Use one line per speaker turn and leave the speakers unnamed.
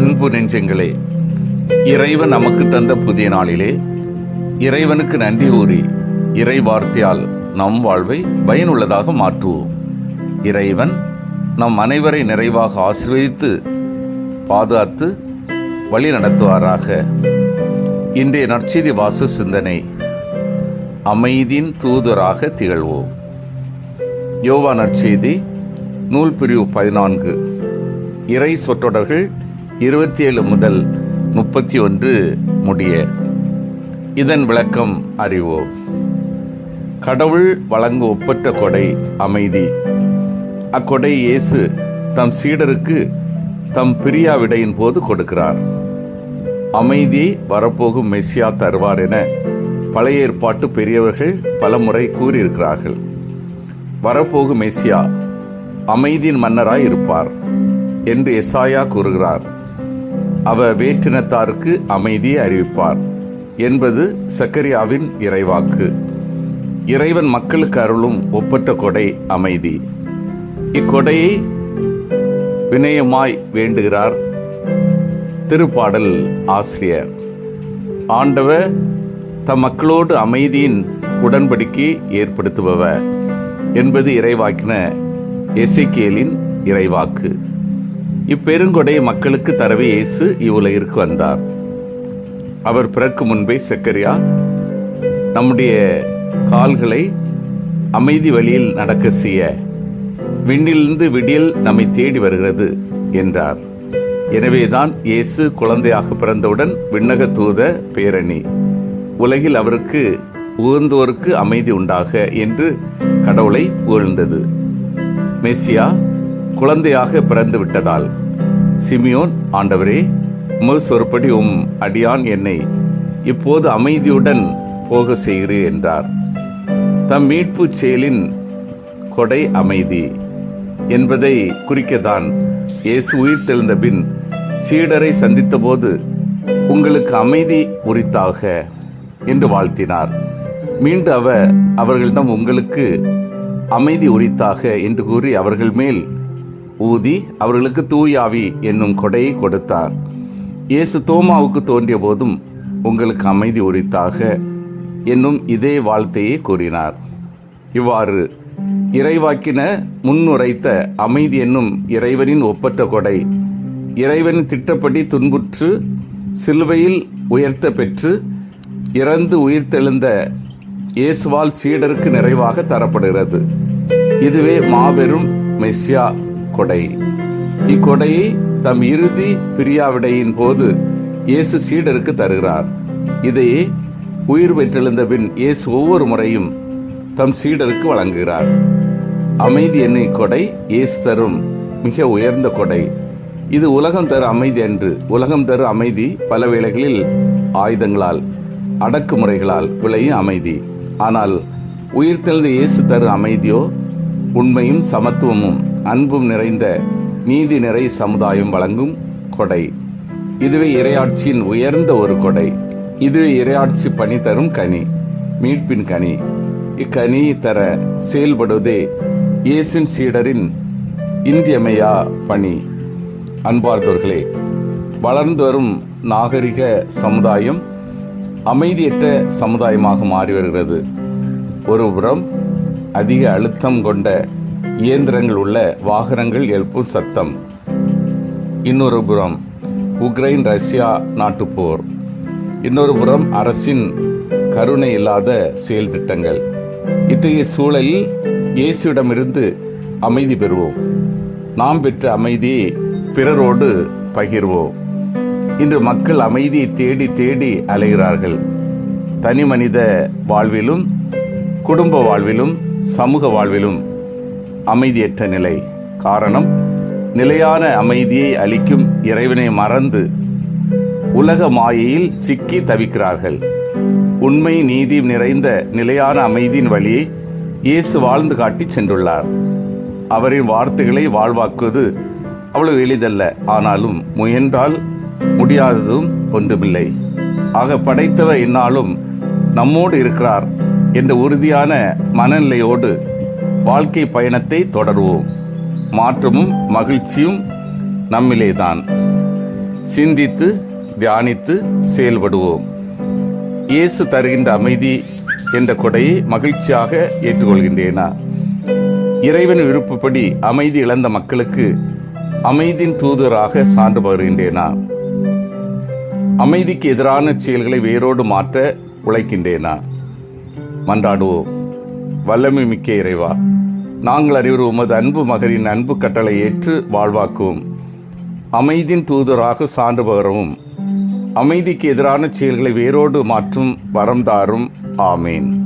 அன்பு நெஞ்சங்களே இறைவன் நமக்கு தந்த புதிய நாளிலே இறைவனுக்கு நன்றி கூறி இறை வார்த்தையால் நம் வாழ்வை பயனுள்ளதாக மாற்றுவோம். இறைவன் நம் அனைவரை நிறைவாக ஆசீர்வதித்து பாதுகாத்து வழி நடத்துவாராக. இன்றைய நற்செய்தி வாச சிந்தனை அமைதியின் தூதராக திகழ்வோம். யோவா நற்செய்தி நூல் பிரிவு பதினான்கு. இறை சொற்றொடர்கள் இருபத்தி ஏழு முதல் முப்பத்தி ஒன்று முடிய. இதன் விளக்கம் அறிவோம். கடவுள் வழங்கு ஒப்பற்ற கொடை அமைதி. அக்கொடை இயேசு தம் சீடருக்கு தம் பிரியாவிடையின் போது கொடுக்கிறார். அமைதியை வரப்போகும் மெஸ்ஸியா தருவார் என பழைய ஏற்பாட்டு பெரியவர்கள் பலமுறை கூறியிருக்கிறார்கள். வரப்போகும் மெஸ்ஸியா அமைதியின் மன்னராய் இருப்பார் என்று எசாயா கூறுகிறார். அவர் வேற்றினத்தாருக்கு அமைதியை அறிவிப்பார் என்பது சக்கரியாவின் இறைவாக்கு. இறைவன் மக்களுக்கு அருளும் ஒப்பற்ற கொடை அமைதி. இக்கொடையை வினயமாய் வேண்டுகிறார் திருப்பாடல் ஆசிரியர். ஆண்டவர் தம் மக்களோடு அமைதியின் உடன்படிக்கை ஏற்படுத்துபவர் என்பது இறைவாக்கின எசிகேலின் இறைவாக்கு. இப்பெருங்கொடையை மக்களுக்கு தரவே இயேசு இவ்வுலகிற்கு வந்தார். அவர் பிறக்கும் முன்பே சக்கரியா நம்முடைய கால்களை அமைதி வழியில் நடக்க செய்ய விண்ணிலிருந்து விடியல் நம்மை தேடி வருகிறது என்றார். எனவேதான் இயேசு குழந்தையாக பிறந்தவுடன் விண்ணக தூத பேரணி உலகில் அவருக்கு உகந்தோருக்கு அமைதி உண்டாக என்று கடவுளை புகழ்ந்தது மெஸ்ஸியா குழந்தையாக பிறந்து விட்டதால். சிமியோன் ஆண்டவரே உமது சொற்படி உம் அடியான் என்னை இப்போது அமைதியுடன் போக செய்கிறேன் என்றார். தம் மீட்பு செயலின் கொடை அமைதி என்பதை குறிக்கத்தான் இயேசு உயிர் தெழுந்த பின் சீடரை சந்தித்தபோது உங்களுக்கு அமைதி உரித்தாக என்று வாழ்த்தினார். மீண்டும் அவர் அவர்களிடம் உங்களுக்கு அமைதி உரித்தாக என்று கூறி அவர்கள் மேல் ஊதி அவர்களுக்கு தூயாவி என்னும் கொடையை கொடுத்தார். இயேசு தோமாவுக்கு தோன்றிய போதும் உங்களுக்கு அமைதி உரித்தாக என்னும் இதே வாழ்த்தையே கூறினார். இவ்வாறு இறைவாக்கின முன்னுரைத்த அமைதி என்னும் இறைவனின் ஒப்பற்ற கொடை இறைவனின் திட்டப்படி துன்புற்று சிலுவையில் உயர்த்த பெற்று இறந்து உயிர்த்தெழுந்த இயேசுவால் சீடருக்கு நிறைவாக தரப்படுகிறது. இதுவே மாபெரும் மெஸ்ஸியா. கொடை. இக்கொடையை தம் இறுதி பிரியாவிடையின் போது இயேசு சீடருக்கு தருகிறார். இதையே உயிர் பெற்றெழுந்த பின் இயேசு ஒவ்வொரு முறையும் தம் சீடருக்கு வழங்குகிறார். அமைதி என்ன கொடை இயேசு தரும் மிக உயர்ந்த கொடை. இது உலகம் தரு அமைதி அன்று உலகம் தரு அமைதி பல வேளைகளில் ஆயுதங்களால் அடக்குமுறைகளால் விளையும் அமைதி. ஆனால் உயிர்த்தெழுந்த இயேசு தரு அமைதியோ உண்மையும் சமத்துவமும் அன்பும் நிறைந்த நீதி நிறை சமுதாயம் வழங்கும் கொடை. இதுவே இரையாட்சியின் உயர்ந்த ஒரு கொடை. இதுவே இரையாட்சி பணி தரும் கனி மீட்பின் கனி. இக்கனி தர செயல்படுவதே இயேசின் சீடரின் இந்தியமையா பணி. அன்பார்ந்தவர்களே வளர்ந்து வரும் நாகரிக சமுதாயம் அமைதியற்ற சமுதாயமாக மாறி வருகிறது. ஒருபுறம் அதிக அழுத்தம் கொண்ட இயந்திரங்கள் உள்ள வாகனங்கள் எழுப்பும் சத்தம். இன்னொரு புறம் உக்ரைன் ரஷ்யா நாட்டு போர். இன்னொரு புறம் அரசின் கருணை இல்லாத செயல் திட்டங்கள். இத்தகைய சூழலில் இயேசுவிடமிருந்து அமைதி பெறுவோம். நாம் பெற்ற அமைதியை பிறரோடு பகிர்வோம். இன்று மக்கள் அமைதியை தேடி தேடி அலைகிறார்கள். தனி மனித வாழ்விலும் குடும்ப வாழ்விலும் சமூக வாழ்விலும் அமைதியற்ற நிலை. காரணம் நிலையான அமைதியை அளிக்கும் இறைவனை மறந்து உலக மாயையில் சிக்கி தவிக்கிறார்கள். உண்மை நீதி நிறைந்த நிலையான அமைதியின் வழியை இயேசு வாழ்ந்து காட்டி சென்றுள்ளார். அவரின் வார்த்தைகளை வாழ்வாக்குவது அவ்வளவு எளிதல்ல. ஆனாலும் முயன்றால் முடியாததும் ஒன்றுமில்லை. ஆக படைத்தவர் இன்னாலும் நம்மோடு இருக்கிறார் என்ற உறுதியான மனநிலையோடு வாழ்க்கை பயணத்தை தொடருவோம். மாற்றமும் மகிழ்ச்சியும் நம்மிலேதான். சிந்தித்து தியானித்து செயல்படுவோம். இயேசு தருகின்ற அமைதி என்ற கொடையை மகிழ்ச்சியாக ஏற்றுக்கொள்கின்றேனா? இறைவன் விருப்பப்படி அமைதி இழந்த மக்களுக்கு அமைதியின் தூதராக சான்று பகிர்கின்றேனா? அமைதிக்கு எதிரான செயல்களை வேரோடு மாற்ற உழைக்கின்றேனா? மன்றாடுவோம். வல்லமை மிக்க இறைவா நாங்கள் அறிவர் உமது அன்பு மகரின் அன்பு கட்டளை ஏற்று வாழ்வாக்குவோம். அமைதியின் தூதராக சான்று பகரவும். அமைதிக்கு எதிரான செயல்களை வேரோடு மாற்றும் வரம் தாரும். ஆமேன்.